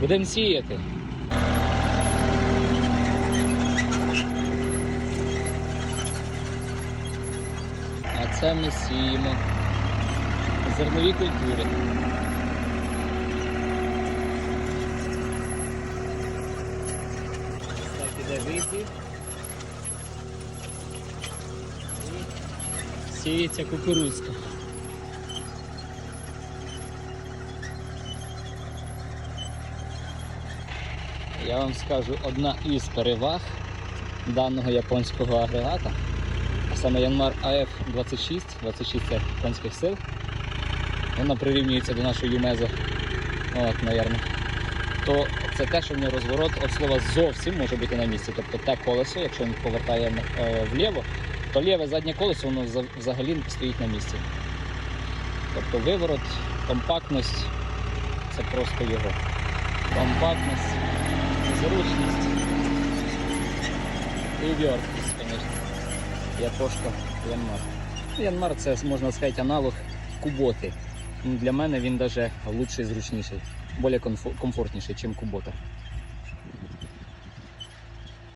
Будемо сіяти. А це ми сіємо зернові культури. Так, іде висів. Сіється кукурузка. Я вам скажу, одна із переваг даного японського агрегата, а саме Yanmar AF26, 26 це японських сил. Вона прирівнюється до нашої Юмезо, от, навірно. То це те, що в нього розворот від слова зовсім може бути на місці. Тобто те колесо, якщо він повертає е, вліво, то ліве заднє колесо воно взагалі стоїть на місці. Тобто виворот, компактність це просто його. Компактність, зручність і верткість, звісно. Япошка Янмар. Янмар це можна сказати аналог Куботи. Для мене він навіть лучший, зручніший, більш комфортніший, ніж Кубота.